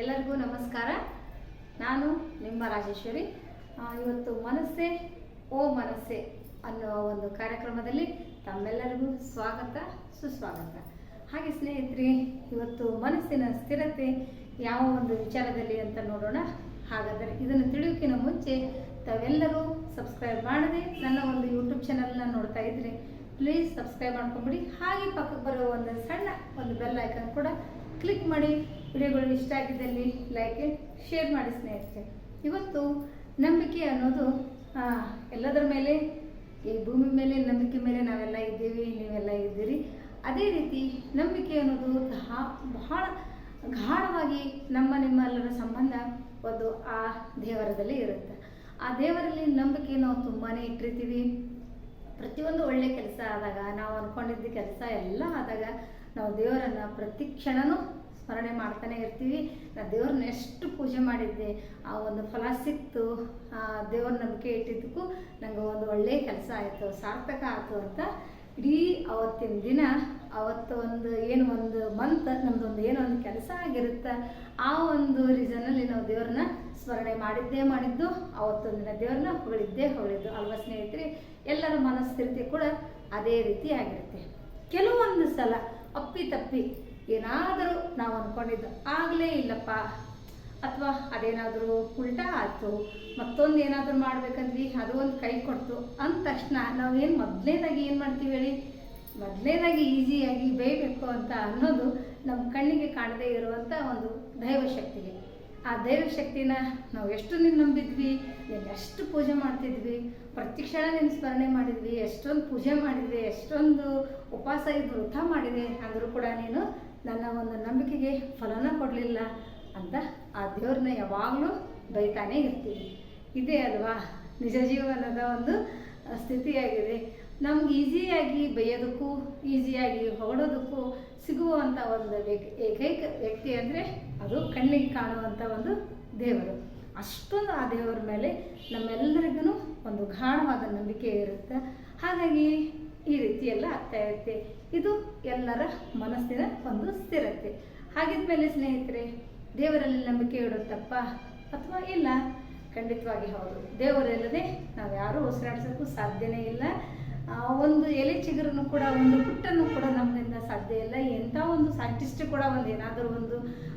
ಎಲ್ಲರಿಗೂ ನಮಸ್ಕಾರ. ನಾನು ನಿಮ್ಮ ರಾಜೇಶ್ವರಿ. ಇವತ್ತು ಮನಸ್ಸೇ, ಓ ಮನಸ್ಸೆ ಅನ್ನೋ ಒಂದು ಕಾರ್ಯಕ್ರಮದಲ್ಲಿ ತಮ್ಮೆಲ್ಲರಿಗೂ ಸ್ವಾಗತ, ಸುಸ್ವಾಗತ. ಹಾಗೆ ಸ್ನೇಹಿತರೆ, ಇವತ್ತು ಮನಸ್ಸಿನ ಸ್ಥಿರತೆ ಯಾವ ಒಂದು ವಿಚಾರದಲ್ಲಿ ಅಂತ ನೋಡೋಣ. ಹಾಗಾದರೆ ಇದನ್ನು ತಿಳಿಯೋಕ್ಕಿಂತ ಮುಂಚೆ ತಾವೆಲ್ಲರೂ ಸಬ್ಸ್ಕ್ರೈಬ್ ಮಾಡದೆ ನನ್ನ ಒಂದು ಯೂಟ್ಯೂಬ್ ಚಾನಲ್ನ ನೋಡ್ತಾ ಇದ್ರೆ ಪ್ಲೀಸ್ ಸಬ್ಸ್ಕ್ರೈಬ್ ಮಾಡ್ಕೊಂಬಿಡಿ. ಹಾಗೆ ಪಕ್ಕಕ್ಕೆ ಬರೋ ಒಂದು ಸಣ್ಣ ಒಂದು ಬೆಲ್ ಐಕನ್ ಕೂಡ ಕ್ಲಿಕ್ ಮಾಡಿ. ವಿಡಿಯೋಗಳು ಇಷ್ಟ ಆಗಿದ್ದಲ್ಲಿ ಲೈಕ್ ಶೇರ್ ಮಾಡಿ ಸ್ನೇಹಿತರೆ. ಇವತ್ತು ನಂಬಿಕೆ ಅನ್ನೋದು ಎಲ್ಲದರ ಮೇಲೆ, ಈ ಭೂಮಿ ಮೇಲೆ, ನಂಬಿಕೆ ಮೇಲೆ ನಾವೆಲ್ಲ ಇದ್ದೀವಿ, ನೀವೆಲ್ಲ ಇದ್ದೀರಿ. ಅದೇ ರೀತಿ ನಂಬಿಕೆ ಅನ್ನೋದು ಬಹಳ ಗಾಢವಾಗಿ ನಮ್ಮ ನಿಮ್ಮೆಲ್ಲರ ಸಂಬಂಧ ಒಂದು ಆ ದೇವರದಲ್ಲಿ ಇರುತ್ತೆ. ಆ ದೇವರಲ್ಲಿ ನಂಬಿಕೆ ನಾವು ತುಂಬಾ ಇಟ್ಟಿರ್ತೀವಿ. ಪ್ರತಿಯೊಂದು ಒಳ್ಳೆ ಕೆಲಸ ಆದಾಗ, ನಾವು ಅಂದ್ಕೊಂಡಿದ್ದ ಕೆಲಸ ಎಲ್ಲ ಆದಾಗ, ನಾವು ದೇವರನ್ನು ಪ್ರತಿ ಕ್ಷಣನೂ ಸ್ಮರಣೆ ಮಾಡ್ತಾನೆ ಇರ್ತೀವಿ. ನಾ ದೇವ್ರನ್ನ ಎಷ್ಟು ಪೂಜೆ ಮಾಡಿದ್ದೆ, ಆ ಒಂದು ಫಲ ಸಿಕ್ತು, ಆ ದೇವ್ರ ನಂಬಿಕೆ ಇಟ್ಟಿದ್ದಕ್ಕೂ ನನಗೆ ಒಂದು ಒಳ್ಳೆಯ ಕೆಲಸ ಆಯಿತು, ಸಾರ್ಥಕ ಆಯಿತು ಅಂತ ಇಡೀ ಅವತ್ತಿನ ದಿನ, ಅವತ್ತು ಒಂದು ಏನು ಒಂದು ಮಂತ್ ನಮ್ದು ಒಂದು ಏನೋ ಒಂದು ಕೆಲಸ ಆಗಿರುತ್ತೆ, ಆ ಒಂದು ರೀಸನಲ್ಲಿ ನಾವು ದೇವ್ರನ್ನ ಸ್ಮರಣೆ ಮಾಡಿದ್ದೇ ಮಾಡಿದ್ದು ಅವತ್ತೊಂದು ದಿನ ದೇವ್ರನ್ನ ಹೊಗಳಿದ್ದೇ ಹೊಗಳಿದ್ದು. ಅಲ್ವಾ ಸ್ನೇಹಿತರೆ? ಎಲ್ಲರ ಮನಸ್ಥಿತಿ ಕೂಡ ಅದೇ ರೀತಿ ಆಗಿರುತ್ತೆ. ಕೆಲವೊಂದು ಸಲ ಅಪ್ಪಿ ತಪ್ಪಿ ಏನಾದರೂ ಅಂದ್ಕೊಂಡಿದ್ದು ಆಗಲೇ ಇಲ್ಲಪ್ಪ. ಅಥವಾ ಅದೇನಾದರೂ ಉಲ್ಟಾ ಆಯ್ತು. ಮತ್ತೊಂದು ಏನಾದರೂ ಮಾಡ್ಬೇಕಂದ್ವಿ. ಅದು ಒಂದು ಕೈ ಕೊಡ್ತು. ಅಂದ ತಕ್ಷಣ ನಾವು ಏನು ಮೊದಲನೇದಾಗಿ ಏನು ಮಾಡ್ತೀವಿ ಹೇಳಿ? ಮೊದಲನೇದಾಗಿ ಈಸಿಯಾಗಿ ಬೇಯಬೇಕು ಅಂತ ಅನ್ನೋದು ನಮ್ಮ ಕಣ್ಣಿಗೆ ಕಾಣದೇ ಇರುವಂಥ ಒಂದು ದೈವಶಕ್ತಿಗೆ. ಆ ದೈವಶಕ್ತಿನ ನಾವು ಎಷ್ಟು ನೀನು ನಂಬಿದ್ವಿ? ನೀನು ಎಷ್ಟು ಪೂಜೆ ಮಾಡ್ತಿದ್ವಿ? ಪ್ರತಿ ಕ್ಷಣ ನೀನು ಸ್ಮರಣೆ ಮಾಡಿದ್ವಿ. ಎಷ್ಟೊಂದು ಪೂಜೆ ಮಾಡಿದ್ವಿ. ಎಷ್ಟೊಂದು ಉಪವಾಸ ಇದು ವೃಥ ಮಾಡಿದೆ ಅಂದರೂ ಕೂಡ ನೀನು ನನ್ನ ಒಂದು ನಂಬಿಕೆಗೆ ಫಲನ ಕೊಡಲಿಲ್ಲ ಅಂತ ಆ ದೇವ್ರನ್ನ ಯಾವಾಗಲೂ ಬೈತಾನೇ ಇರ್ತೀವಿ ಇದೇ ಅಲ್ವಾ? ನಿಜ ಜೀವನದ ಒಂದು ಸ್ಥಿತಿಯಾಗಿದೆ. ನಮ್ಗೆ ಈಸಿಯಾಗಿ ಬೈಯೋದಕ್ಕೂ, ಈಸಿಯಾಗಿ ಹೊಗಳೋದಕ್ಕೂ ಸಿಗುವಂಥ ಒಂದು ಏಕೈಕ ವ್ಯಕ್ತಿ ಅಂದರೆ ಅದು ಕಣ್ಣಿಗೆ ಕಾಣುವಂಥ ಒಂದು ದೇವರು. ಅಷ್ಟೊಂದು ಆ ದೇವರ ಮೇಲೆ ನಮ್ಮೆಲ್ಲರಿಗೂ ಒಂದು ಗಾಢವಾದ ನಂಬಿಕೆ ಇರುತ್ತೆ. ಹಾಗಾಗಿ ಈ ರೀತಿ ಎಲ್ಲ ಆಗ್ತಾ ಇರುತ್ತೆ. ಇದು ಎಲ್ಲರ ಮನಸ್ಸಿನ ಒಂದು ಸ್ಥಿರತೆ. ಹಾಗಿದ್ಮೇಲೆ ಸ್ನೇಹಿತರೆ ದೇವರಲ್ಲಿ ನಂಬಿಕೆ ಇಡುತ್ತಪ್ಪ ಅಥವಾ ಇಲ್ಲ? ಖಂಡಿತವಾಗಿ ಹೌದು. ದೇವರಿಲ್ಲದೆ ನಾವು ಯಾರೂ ಉಸಿರಾಡ್ಸೋಕ್ಕೂ ಸಾಧ್ಯನೇ ಇಲ್ಲ. ಒಂದು ಎಲೆ ಚಿಗುರನ್ನು ಕೂಡ ಒಂದು ಪುಟ್ಟನ್ನು ಕೂಡ ನಮ್ಮಿಂದ ಸಾಧ್ಯ ಇಲ್ಲ. ಎಂಥ ಒಂದು ಸೈಂಟಿಸ್ಟ್ ಕೂಡ ಒಂದು ಏನಾದರೂ ಒಂದು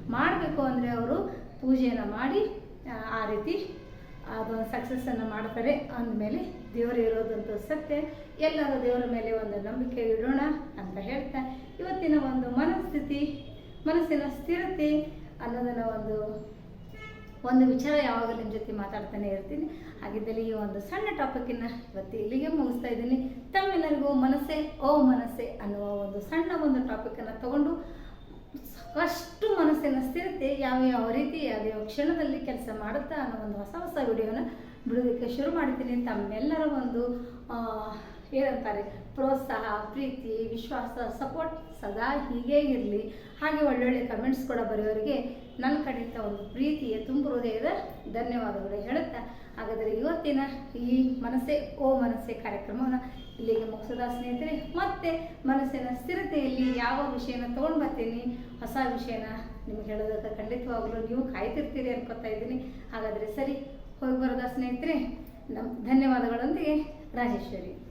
ಮಾಡಬೇಕು ಅಂದರೆ ಅವರು ಪೂಜೆಯನ್ನು ಮಾಡಿ ಆ, ಆ ರೀತಿ ಅದೊಂದು ಸಕ್ಸಸ್ಸನ್ನು ಮಾಡ್ತಾರೆ. ಅಂದಮೇಲೆ ದೇವರು ಇರೋದಂತೂ ಸತ್ಯ. ಎಲ್ಲರೂ ದೇವರ ಮೇಲೆ ಒಂದು ನಂಬಿಕೆ ಇಡೋಣ ಅಂತ ಹೇಳ್ತಾ, ಇವತ್ತಿನ ಒಂದು ಮನಸ್ಥಿತಿ, ಮನಸ್ಸಿನ ಸ್ಥಿರತೆ ಅನ್ನೋದನ್ನು ಒಂದು ಒಂದು ವಿಚಾರ ಯಾವಾಗ ನಿಮ್ಮ ಜೊತೆ ಮಾತಾಡ್ತಾನೆ ಇರ್ತೀನಿ. ಹಾಗಿದ್ದಲ್ಲಿ ಈ ಒಂದು ಸಣ್ಣ ಟಾಪಿಕನ್ನು ಇವತ್ತು ಇಲ್ಲಿಗೆ ಮುಗಿಸ್ತಾ ಇದ್ದೀನಿ. ತಮ್ಮೆಲ್ಲರಿಗೂ ಮನಸ್ಸೇ, ಓ ಮನಸ್ಸೇ ಅನ್ನುವ ಒಂದು ಸಣ್ಣ ಒಂದು ಟಾಪಿಕನ್ನು ತಗೊಂಡು ಅಷ್ಟು ಮನಸ್ಸಿನ ಸ್ಥಿರತೆ ಯಾವ ಯಾವ ರೀತಿ ಯಾವ ಯಾವ ಕ್ಷಣದಲ್ಲಿ ಕೆಲಸ ಮಾಡುತ್ತಾ ಅನ್ನೋ ಒಂದು ಹೊಸ ಹೊಸ ವಿಡಿಯೋನ ಬಿಡೋದಕ್ಕೆ ಶುರು ಮಾಡ್ತೀನಿ ತಮ್ಮೆಲ್ಲರ ಒಂದು ಏನಂತಾರೆ? ಪ್ರೋತ್ಸಾಹ, ಪ್ರೀತಿ, ವಿಶ್ವಾಸ ಸಪೋರ್ಟ್ ಸದಾ ಹೀಗೇ ಇರಲಿ. ಹಾಗೆ ಒಳ್ಳೊಳ್ಳೆ ಕಮೆಂಟ್ಸ್ ಕೂಡ ಬರೆಯೋರಿಗೆ ನನ್ನ ಕಡೆಯಿಂದ ಒಂದು ಪ್ರೀತಿಯ ತುಂಬು ಹೃದಯದ ಧನ್ಯವಾದಗಳು ಹೇಳುತ್ತಾ. ಹಾಗಾದರೆ ಇವತ್ತಿನ ಈ ಮನಸ್ಸೆ, ಓ ಮನಸ್ಸೆ ಕಾರ್ಯಕ್ರಮವನ್ನು ಇಲ್ಲಿಗೆ ಮುಗಿಸೋದ ಸ್ನೇಹಿತರೆ. ಮತ್ತೆ ಮನಸ್ಸಿನ ಸ್ಥಿರತೆಯಲ್ಲಿ ಯಾವ ವಿಷಯನ ತೊಗೊಂಡು ಬರ್ತೀನಿ, ಹೊಸ ವಿಷಯನ ನಿಮ್ಗೆ ಹೇಳೋದಕ್ಕೆ ಖಂಡಿತವಾಗಲೂ ನೀವು ಕಾಯ್ತಿರ್ತೀರಿ ಅನ್ಕೋತಾ ಇದ್ದೀನಿ. ಹಾಗಾದರೆ ಸರಿ, ಹೋಗಿ ಬರೋದ ಸ್ನೇಹಿತರೆ. ನಮ್ಮ ಧನ್ಯವಾದಗಳೊಂದಿಗೆ ರಾಜೇಶ್ವರಿ.